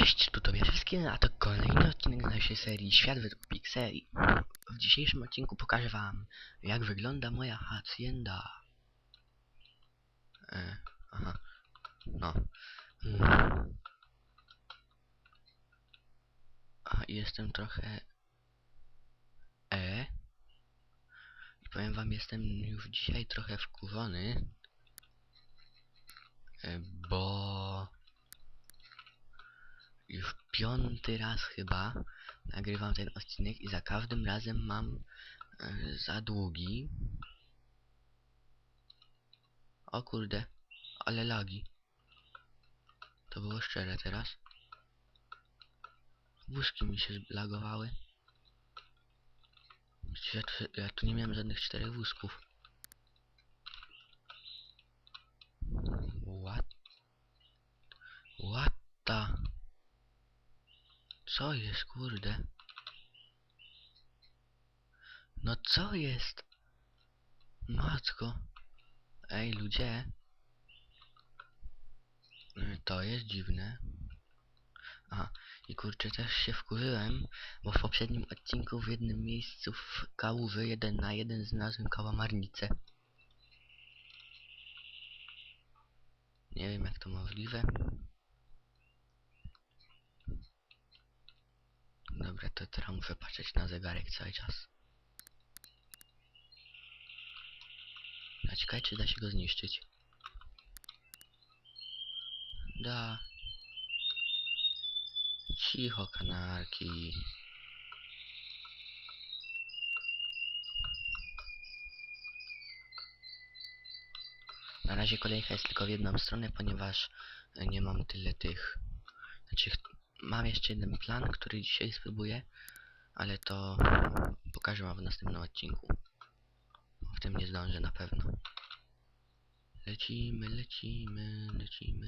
Cześć, tu Tobiasz a to kolejny odcinek z naszej serii Świat według Pixeli. W dzisiejszym odcinku pokażę wam, jak wygląda moja hacienda. E, aha, no. Mm. A, jestem trochę... E. I powiem wam, jestem już dzisiaj trochę wkurzony. E, bo już piąty raz chyba nagrywam ten odcinek i za każdym razem mam e, za długi. O kurde, ale lagi. To było szczere teraz. Wózki mi się. Przecież ja tu, ja tu nie miałem żadnych czterech wózków. Co jest, kurde? No co jest? Matko. Ej, ludzie. Y, To jest dziwne. Aha, i kurczę, też się wkurzyłem, bo w poprzednim odcinku w jednym miejscu w kałuży jeden na jeden znalazłem kałamarnicę. Nie wiem jak to możliwe. Dobra, to teraz muszę patrzeć na zegarek cały czas. A czy da się go zniszczyć. Da. Cicho, kanarki. Na razie kolejka jest tylko w jedną stronę, ponieważ nie mam tyle tych... Znaczy, mam jeszcze jeden plan, który dzisiaj spróbuję, ale to pokażę wam w następnym odcinku. W tym nie zdążę na pewno. Lecimy, lecimy, lecimy.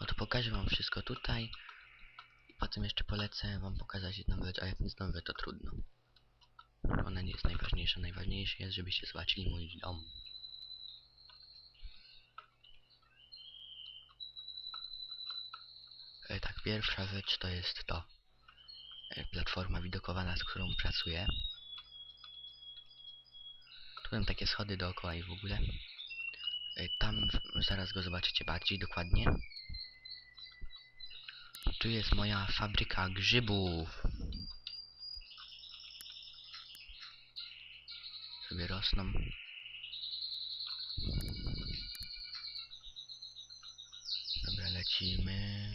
O to pokażę wam wszystko tutaj. Potem jeszcze polecę wam pokazać jedną rzecz, a jak nie zdążę to trudno. Ona nie jest najważniejsza. Najważniejsze jest, żebyście zobaczyli mój dom. Tak, pierwsza rzecz to jest to. E, platforma widokowa, nad którą pracuję. Tu mam takie schody dookoła i w ogóle. E, tam zaraz go zobaczycie bardziej dokładnie. Tu jest moja fabryka grzybów. Sobie rosną. Dobra, lecimy.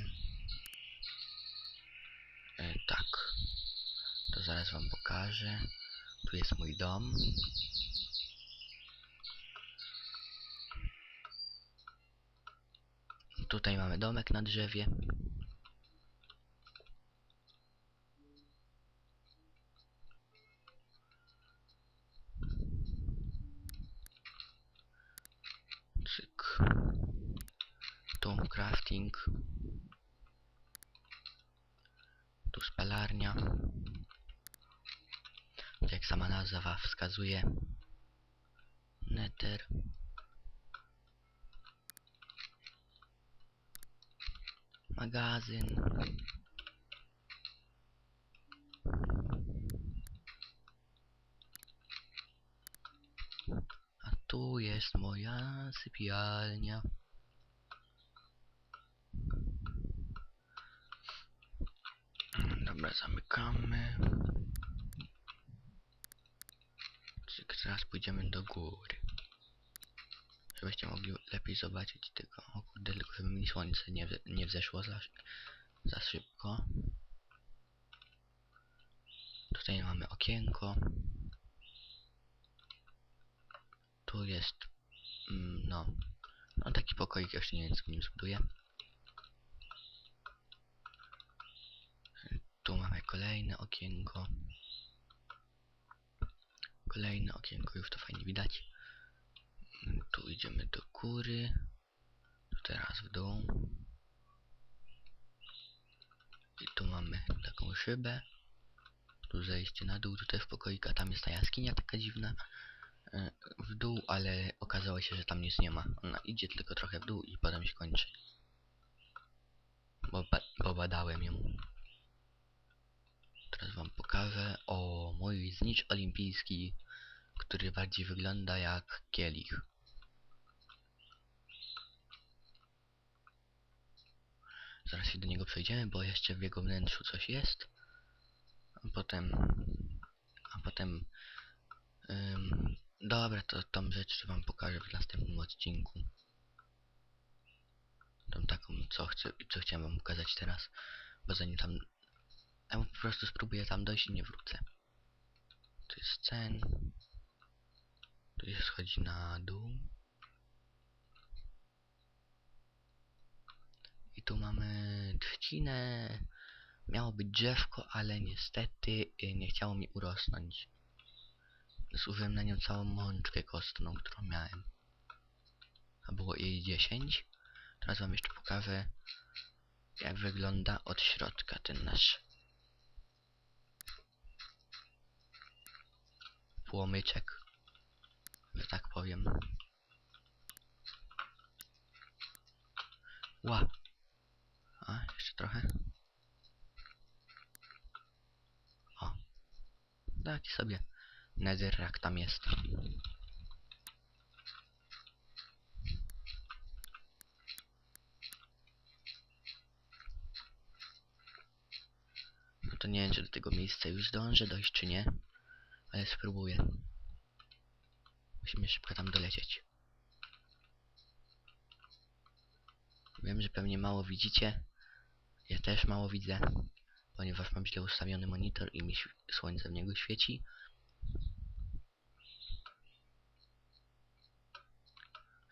E, tak. To zaraz wam pokażę. Tu jest mój dom. Tutaj mamy domek na drzewie. Cyk. Tu crafting. Tu spalarnia. Sama nazwa wskazuje. Nether. Magazyn. A tu jest moja sypialnia. Dobra, zamykamy. Cyk, teraz pójdziemy do góry. Żebyście mogli lepiej zobaczyć tego. O kurde, tylko żeby mi słońce nie, nie wzeszło za, za szybko. Tutaj mamy okienko. Tu jest, mm, no, no taki pokoik, jeszcze nie wiem co nim zbuduję. Tu mamy kolejne okienko. Kolejne okienko, już to fajnie widać. Mm, Tu idziemy do góry. Tu teraz w dół. I tu mamy taką szybę. Tu zejście na dół, tutaj w pokoika, tam jest ta jaskinia taka dziwna. e, W dół, ale okazało się, że tam nic nie ma. Ona idzie tylko trochę w dół i potem się kończy. bo, ba bo badałem ją. Teraz wam pokażę o mój znicz olimpijski, który bardziej wygląda jak kielich. Zaraz się do niego przejdziemy, bo jeszcze w jego wnętrzu coś jest. A potem... A potem... Ym, dobra, to tą rzecz wam pokażę w następnym odcinku. Tą taką, co chcę, co chciałem wam pokazać teraz. Bo zanim tam... Ja po prostu spróbuję tam dojść i nie wrócę. To jest cen. Tu się schodzi na dół. I tu mamy trzcinę. Miało być drzewko, ale niestety y, nie chciało mi urosnąć. Zużyłem na nią całą mączkę kostną, którą miałem. A było jej 10. Teraz wam jeszcze pokażę, jak wygląda od środka ten nasz płomyczek, że tak powiem. Ła! A, jeszcze trochę. O. Taki sobie netherrack tam jest. No to nie wiem, czy do tego miejsca już zdążę dojść, czy nie. Ale spróbuję. Musimy szybko tam dolecieć. Wiem, że pewnie mało widzicie. Ja też mało widzę, ponieważ mam źle ustawiony monitor i mi słońce w niego świeci.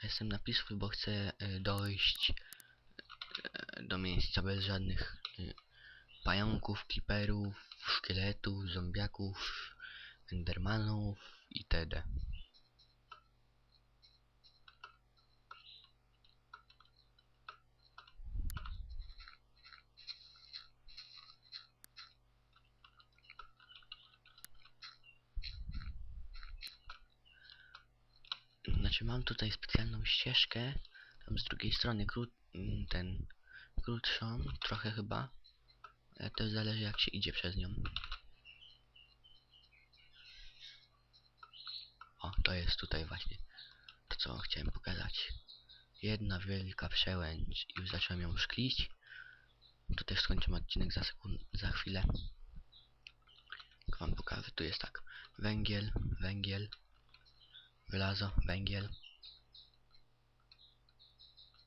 Jestem na Peaceful, bo chcę y, dojść y, do miejsca bez żadnych y, pająków, kliperów, szkieletów, zombiaków, endermanów itd. Znaczy mam tutaj specjalną ścieżkę, tam z drugiej strony kró mm, ten krótszą, trochę chyba. Ale to zależy jak się idzie przez nią. O, to jest tutaj właśnie to co chciałem pokazać. Jedna wielka przełęcz i już zacząłem ją szklić. To też skończymy odcinek za sekund za chwilę. Wam pokażę, tu jest tak. Węgiel, węgiel, żelazo, węgiel.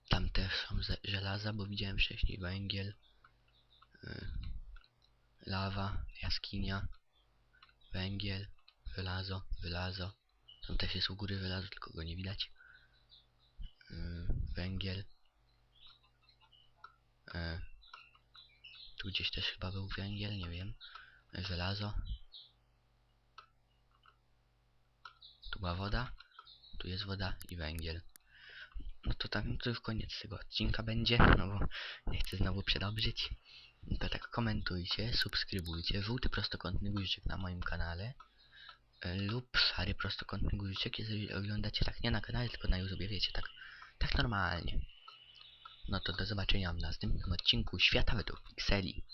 Tam też są żelaza, bo widziałem wcześniej węgiel, y, lawa, jaskinia, węgiel, żelazo, żelazo. Tam też jest u góry żelazo, tylko go nie widać. Y, węgiel. Y, tu gdzieś też chyba był węgiel, nie wiem. Żelazo. Tu była woda, tu jest woda i węgiel. No to tak, no to już koniec tego odcinka będzie, no bo nie chcę znowu przedobrzyć. No to tak komentujcie, subskrybujcie, żółty prostokątny guziczek na moim kanale e, lub szary prostokątny guziczek, jeżeli oglądacie tak nie na kanale, tylko na YouTube, wiecie, tak, tak normalnie. No to do zobaczenia w następnym odcinku Świata według Pixeli.